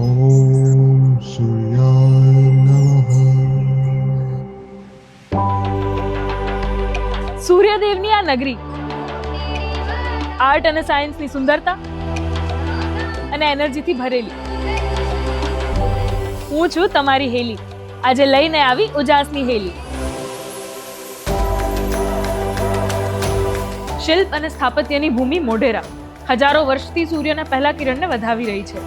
ઓમ સૂર્યાય નમઃ સૂર્યદેવની આ નગરી આર્ટ અને સાયન્સની સુંદરતા અને એનર્જીથી ભરેલી. હું છું તમારી હેલી. આજે લઈને આવી ઉજાસની હેલી. શિલ્પ અને સ્થાપત્યની ભૂમિ મોઢેરા. હજારો વર્ષથી સૂર્યના પહેલા કિરણને વધાવી રહી છે.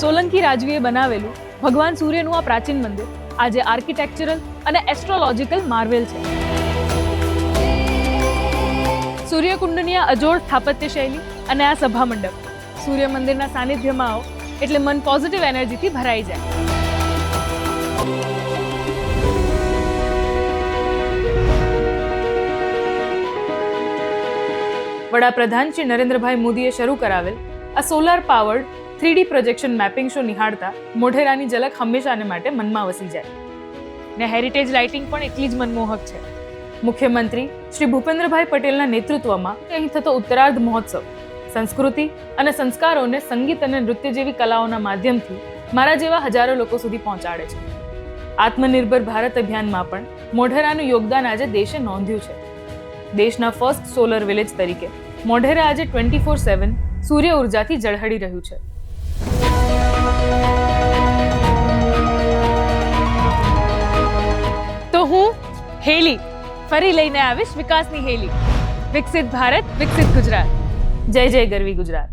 સોલંકી રાજવીએ બનાવેલું ભગવાન સૂર્યનું આ પ્રાચીન મંદિર આજે આર્કિટેક્ચરલ અને એસ્ટ્રોલોજીકલ માર્વેલ છે. સૂર્યકુંડની આ અજોડ સ્થાપત્ય શૈલી અને આ સભા મંડપ સૂર્ય મંદિરના સાનિધ્યમાં આવો એટલે મન પોઝિટિવ એનર્જીથી ભરાઈ જાય. વડાપ્રધાન શ્રી નરેન્દ્રભાઈ મોદીએ શરૂ કરાવેલ આ solar powered three D projection mapping show નિહાળતા મોઢેરાની ઝલક હંમેશાને માટે મનમાં વસી જાય. ને હેરિટેજ લાઇટિંગ પણ એટલી જ મનમોહક છે. મુખ્યમંત્રી શ્રી ભૂપેન્દ્રભાઈ પટેલના નેતૃત્વમાં અહીં થતો ઉત્તરાર્ધ મહોત્સવ, સંસ્કૃતિ અને સંસ્કારોને સંગીત અને નૃત્ય જેવી કલાઓના માધ્યમથી મારા જેવા હજારો લોકો સુધી પહોંચાડે છે. આત્મનિર્ભર ભારત અભિયાનમાં પણ મોઢેરાનું યોગદાન આજે દેશે નોંધ્યું છે. દેશના ફર્સ્ટ સોલર વિલેજ તરીકે મોઢેરા આજે ટ્વેન્ટી ફોર સેવન સૂર્ય ઉર્જાથી ઝળહળી રહ્યું છે. હેલી. ફરી લઈને આવીશ વિકાસની હેલી. વિકસિત ભારત વિકસિત ગુજરાત. જય જય ગરવી ગુજરાત.